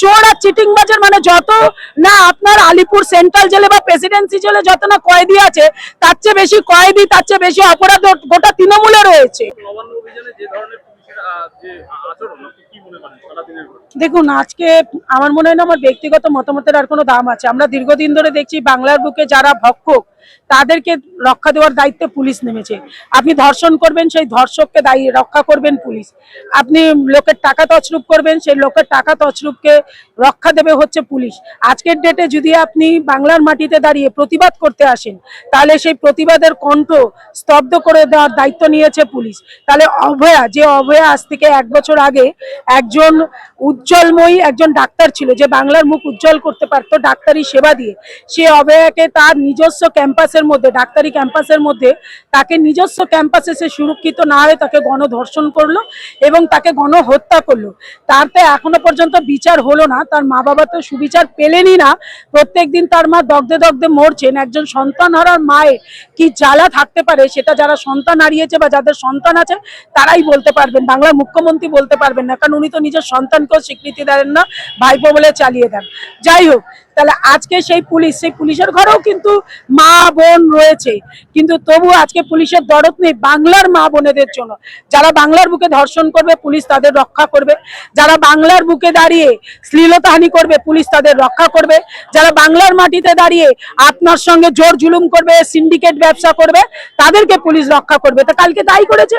চোর আর চিটিংবাজের মানে যত না আপনার আলিপুর সেন্ট্রাল জেলে বা প্রেসিডেন্সি জেলে যত না কয়েদি আছে, তার চেয়ে বেশি কয়েদি, তার চেয়ে বেশি অপরাধ গোটা তৃণমূলে রয়েছে আচরণ কি মনে করেন সারাদিনের? দেখুন, আজকে আমার মনে হয় না আমার ব্যক্তিগত মতামতের আর কোনো দাম আছে। আমরা দীর্ঘদিন ধরে দেখছি বাংলার বুকে যারা ভক্ষক, তাদেরকে রক্ষা দেওয়ার দায়িত্বে পুলিশ নেমেছে। আপনি ধর্ষণ করবেন, সেই ধর্ষককে দায়ী, রক্ষা করবেন পুলিশ। আপনি লোকের টাকা তছরূপ করবেন, সেই লোকের টাকা তছরূপকে রক্ষা দেবে হচ্ছে পুলিশ। আজকের ডেটে যদি আপনি বাংলার মাটিতে দাঁড়িয়ে প্রতিবাদ করতে আসেন, তাহলে সেই প্রতিবাদের কণ্ঠ স্তব্ধ করে দেওয়ার দায়িত্ব নিয়েছে পুলিশ। তাহলে অভয়া, যে অভয়া আজ থেকে এক বছর আগে একজন উজ্জ্বলময়ী একজন ডাক্তার ছিল, যে বাংলার মুখ উজ্জ্বল করতে পারতো ডাক্তারি সেবা দিয়ে। সে অভয়াকে তার নিজস্ব ক্যাম্পাসের মধ্যে, ডাক্তারি ক্যাম্পাসের মধ্যে, তাকে নিজস্ব ক্যাম্পাসে সে সুরক্ষিত না হয়ে তাকে গণধর্ষণ করল এবং তাকে গণহত্যা করল। তার তারতে এখনও পর্যন্ত বিচার হলো না, তার মা বাবা তো সুবিচার পেলেনই না। প্রত্যেক দিন তার মা দগ্ধে দগ্ধে মরছেন, একজন সন্তান হারার মায়ের কি জ্বালা থাকতে পারে, সেটা যারা সন্তান হারিয়েছে বা যাদের সন্তান আছে, তারাই বলতে পারবেন, বাংলার মুখ্যমন্ত্রী বলতে পারবেন না, কারণ উনি তো নিজের সন্তানকেও স্বীকৃতি দেন না, ভাইপো বলে চালিয়ে দেন। যাই হোক, তাহলে আজকে সেই পুলিশ, সেই পুলিশের ঘরেও কিন্তু মা বোন রয়েছে। কিন্তু তবু আজকে পুলিশের দরদ নেই বাংলার মা বোনেদের জন্য। যারা বাংলার বুকে ধর্ষণ করবে, পুলিশ তাদের রক্ষা করবে। যারা বাংলার বুকে দাঁড়িয়ে শ্লীলতাহানি করবে, পুলিশ তাদের রক্ষা করবে। যারা বাংলার মাটিতে দাঁড়িয়ে আপনার সঙ্গে জোর জুলুম করবে, সিন্ডিকেট ব্যবসা করবে, তাদেরকে পুলিশ রক্ষা করবে। তা কালকে তাই করেছে?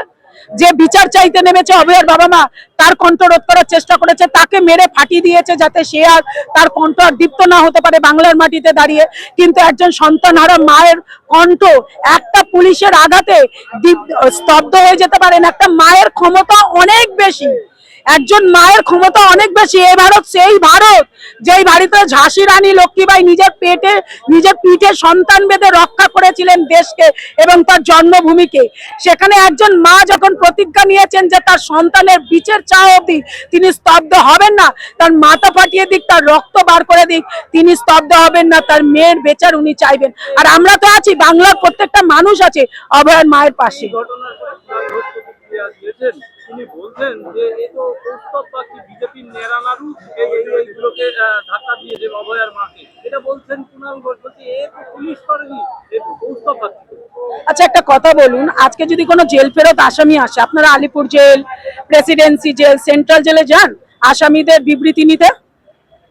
যে বিচার চাইতে নেমেছে অভয়ের বাবা মা, তার কণ্ঠ রোধ করার চেষ্টা করেছে, তাকে মেরে ফাটিয়ে দিয়েছে যাতে সে আর তার কণ্ঠ আর দীপ্ত না হতে পারে বাংলার মাটিতে দাঁড়িয়ে। কিন্তু একজন সন্তান সন্তানহারা মায়ের কণ্ঠ একটা পুলিশের আঘাতে স্তব্ধ হয়ে যেতে পারেন একটা মায়ের ক্ষমতা অনেক বেশি। একজন মায়ের ক্ষমতা অনেক বেশি এই ভারত, সেই ভারত, যেই বাড়িতে ঝাঁসি রানী, লক্ষ্মীবাই নিজের পেটে, নিজের পিঠে সন্তান বেঁধে রক্ষা করেছিলেন দেশকে এবং তার জন্মভূমিকে। সেখানে একজন মা যখন প্রতিজ্ঞা নিয়েছেন যে তার সন্তানের বিচের চা অবধি তিনি স্তব্ধ হবেন না, তার মাথা ফাটিয়ে দিক, তার রক্ত বার করে দিক, তিনি স্তব্ধ হবেন না, তার মেয়ের বেচার উনি চাইবেন। আর আমরা তো আছি, বাংলার প্রত্যেকটা মানুষ আছে অভয়ের মায়ের পাশে। ঘটনার তিনি বলছেন যে এ তো কৌস্তব পাখি বিজেপির এই এই- এইগুলোকে ধাক্কা দিয়েছে অভয়ার মাকে। এটা বলছেন কুণাল ঘোষ বলছে এ তো পুলিশ করেনি এ তো কৌস্তব পাখি আচ্ছা একটা কথা বলুন আজকে যদি কোনো জেল ফেরত আসামি আসে আপনারা Alipur jail presidency jail central জেলে যান আসামিদের বিবৃতি নিতে।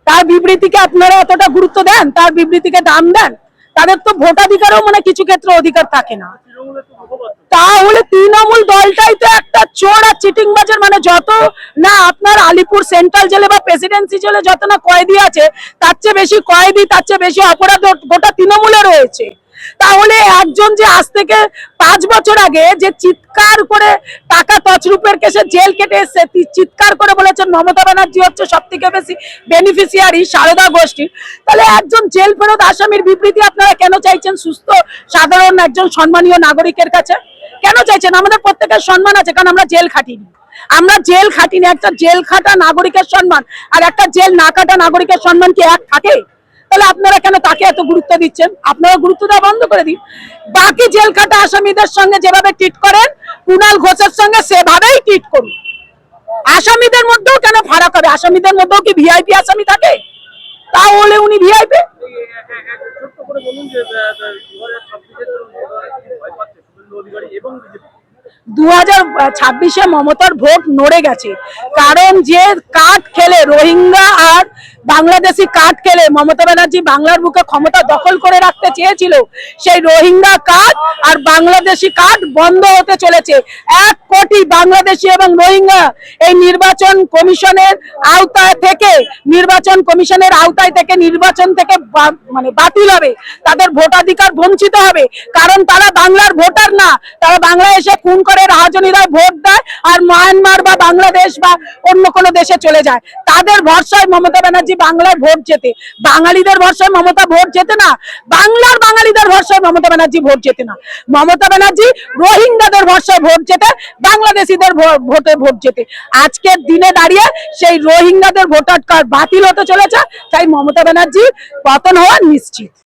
তার বিবৃতিকে আপনারা অতটা গুরুত্ব দেন তার বিবৃতিকে দাম দেন তাদের তো ভোটাধিকারও মানে কিছু ক্ষেত্রে অধিকার থাকে না। তাহলে তৃণমূল দলটাই তো একটা চোর আর চিটিংবাজের মানে যত না আপনার আলিপুর সেন্ট্রাল জেলে বা প্রেসিডেন্সি জেলে যত না কয়েদি আছে, তার চেয়ে বেশি কয়েদি, তার চেয়ে বেশি অপরাধ গোটা তৃণমূলে রয়েছে। তাহলে একজন যে আজ থেকে পাঁচ বছর আগে যে চিৎকার করে টাকা তছরূপের কেসে জেল কেটে এসছে চিৎকার করে বলেছেন মমতা ব্যানার্জি হচ্ছে সব থেকে বেশি বেনিফিশিয়ারি সারদা গোষ্ঠী। তাহলে একজন জেল ফেরত আসামির বিবৃতি আপনারা কেন চাইছেন সুস্থ, সাধারণ একজন সম্মানীয় নাগরিকের কাছে? কেন চাইছেন? আমাদের প্রত্যেকের সম্মান আছে, কারণ আমরা জেল খাটিনি। আমরা জেল খাটিনি, একটা জেল খাটা নাগরিকের সম্মান, আর একটা জেল না কাটা নাগরিকের সম্মান কি এক থাকে? তাহলে আপনারা কেন তাকে এত গুরুত্ব দিচ্ছেন? আপনারা গুরুত্ব দেওয়া বন্ধ করে দিন। বাকি জেল খাটা আসামিদের সঙ্গে যেভাবে ট্রিট করেন কুণাল ঘোষের সঙ্গে সেভাবেই ট্রিট করুন। আসামিদের মধ্যেও কেন ফারাক হবে? আসামিদের মধ্যেও কি ভিআইপি আসামি থাকে? তাহলে উনি ভিআইপি ছোট্ট করে বলুন যে দু হাজার ছাব্বিশের জন্য ভয় পাচ্ছে শুভেন্দু অধিকারী এবং বিজেপি দু হাজার ছাব্বিশে মমতার ভোট নড়ে গেছে। কারণ যে কাঠ খেলে রোহিঙ্গা আর বাংলাদেশি কাঠ খেলে মমতা ব্যানার্জি বাংলার বুকে ক্ষমতা দখল করে রাখতে চেয়েছিল সেই রোহিঙ্গা কাঠ আর বাংলাদেশি কাঠ বন্ধ হতে চলেছে। এক কোটি বাংলাদেশি এবং রোহিঙ্গা এই নির্বাচন কমিশনের আওতায় থেকে, নির্বাচন কমিশনের আওতায় থেকে, নির্বাচন থেকে মানে বাতিল হবে। তাদের ভোটাধিকার বঞ্চিত হবে। কারণ তারা বাংলার ভোটার না। তারা বাংলায় এসে খুন করে রাজনীরায় ভোট দেয় আর মায়ানমার বা বাংলাদেশ বা অন্য কোনো দেশে চলে যায়। তাদের ভরসায় মমতা ব্যানার্জি বাংলায় ভোট যেতে বাঙালিদের ভরসায় মমতা ভোট যেতে না। বাংলার বাঙালিদের ভরসায় মমতা ব্যানার্জি ভোট জেতে না। মমতা ব্যানার্জি রোহিঙ্গাদের ভরসায় ভোট জেতে, বাংলাদেশিদের ভোটে ভোট জেতে। আজকের দিনে দাঁড়িয়ে সেই রোহিঙ্গাদের ভোটার কার্ড বাতিল হতে চলেছে, তাই মমতা ব্যানার্জি পতন হওয়া নিশ্চিত।